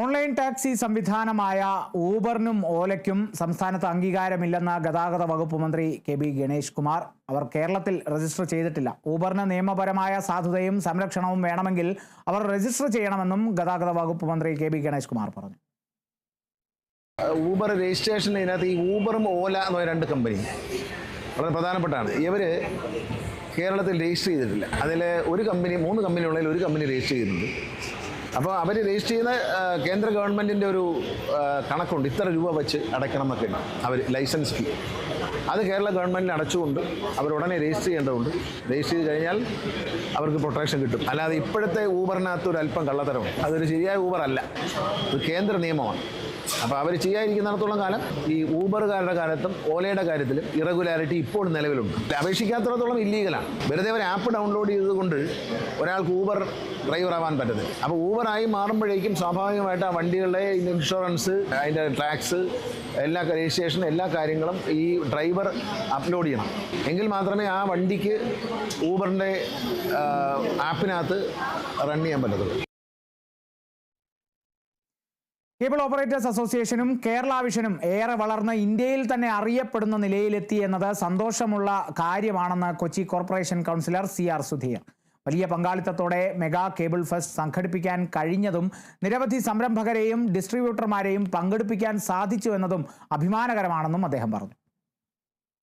Online taxi സംവിധാനമായ ഊബറിനും ഓലയ്ക്കും സംസ്ഥാനത്ത് അംഗീകാരമില്ലെന്ന ഗതാഗത വകുപ്പ് മന്ത്രി കെ ബി ഗണേഷ് കുമാർ. അവർ കേരളത്തിൽ രജിസ്റ്റർ ചെയ്തിട്ടില്ല. ഊബറിന് നിയമപരമായ സാധുതയും സംരക്ഷണവും വേണമെങ്കിൽ അവർ രജിസ്റ്റർ ചെയ്യണമെന്നും ഗതാഗത വകുപ്പ് മന്ത്രി കെ ബി ഗണേഷ് കുമാർ പറഞ്ഞു. ഊബർ രജിസ്ട്രേഷൻ ഇതിനകത്ത് ഈ ഊബറും ഓല എന്ന രണ്ട് കമ്പനി വളരെ പ്രധാനപ്പെട്ടാണ്. ഇവർ കേരളത്തിൽ രജിസ്റ്റർ ചെയ്തിട്ടില്ല. അതിൽ ഒരു കമ്പനി മൂന്ന് കമ്പനി ഉള്ളതിൽ ഒരു കമ്പനി രജിസ്റ്റർ ചെയ്യുന്നുണ്ട് അപ്പോൾ അവർ രജിസ്റ്റർ ചെയ്യുന്ന കേന്ദ്ര ഗവൺമെന്റിന്റെ ഒരു കണക്കുണ്ട്. ഇത്ര രൂപ വെച്ച് അടയ്ക്കണം എന്നൊക്കെ ഉണ്ട് അവർ ലൈസൻസ് ഫീ അത് കേരള ഗവൺമെന്റിന് അടച്ചുകൊണ്ട് അവർ ഉടനെ രജിസ്റ്റർ ചെയ്യേണ്ടതുണ്ട്. രജിസ്റ്റർ ചെയ്ത് കഴിഞ്ഞാൽ അവർക്ക് പ്രൊട്ടക്ഷൻ കിട്ടും. അല്ലാതെ ഇപ്പോഴത്തെ ഊബറിനകത്ത് ഒരു അല്പം കള്ളത്തരമാണ് അതൊരു ശരിയായ ഊബർ അല്ല കേന്ദ്ര നിയമമാണ്. അപ്പോൾ അവർ ചെയ്യാതിരിക്കുന്നിടത്തോളം കാലം ഈ ഊബറുകാരുടെ കാലത്തും ഓലയുടെ കാര്യത്തിലും ഇറഗുലാരിറ്റി ഇപ്പോഴും നിലവിലുണ്ട്. അപേക്ഷിക്കാത്തിടത്തോളം ഇല്ലീഗലാണ് വെറുതെ ഒരു ആപ്പ് ഡൗൺലോഡ് ചെയ്തുകൊണ്ട് ഒരാൾക്ക് ഊബർ ഡ്രൈവർ ആവാൻ പറ്റുന്നത് അപ്പോൾ ഊബറായി മാറുമ്പോഴേക്കും സ്വാഭാവികമായിട്ട് ആ വണ്ടികളുടെ ഇൻഷുറൻസ് അതിന്റെ ടാക്സ് എല്ലാ രജിസ്ട്രേഷൻ എല്ലാ കാര്യങ്ങളും ഈ ഡ്രൈവർ അപ്ലോഡ് ചെയ്യണം. എങ്കിൽ മാത്രമേ ആ വണ്ടിക്ക് ഊബറിന്റെ ആപ്പിനകത്ത് റൺ ചെയ്യാൻ പറ്റത്തുള്ളൂ. കേബിൾ ഓപ്പറേറ്റേഴ്സ് അസോസിയേഷനും കേരള വിഷനും ഏറെ വളർന്ന് ഇന്ത്യയിൽ തന്നെ അറിയപ്പെടുന്ന നിലയിലെത്തി എന്നത് സന്തോഷമുള്ള കാര്യമാണെന്ന് Kochi corporation councillor C R Sudheer. വലിയ പങ്കാളിത്തത്തോടെ മെഗാ കേബിൾ ഫെസ്റ്റ് സംഘടിപ്പിക്കാൻ കഴിഞ്ഞതും നിരവധി സംരംഭകരെയും ഡിസ്ട്രിബ്യൂട്ടർമാരെയും പങ്കെടുപ്പിക്കാൻ സാധിച്ചു എന്നതും അഭിമാനകരമാണെന്നും അദ്ദേഹം പറഞ്ഞു.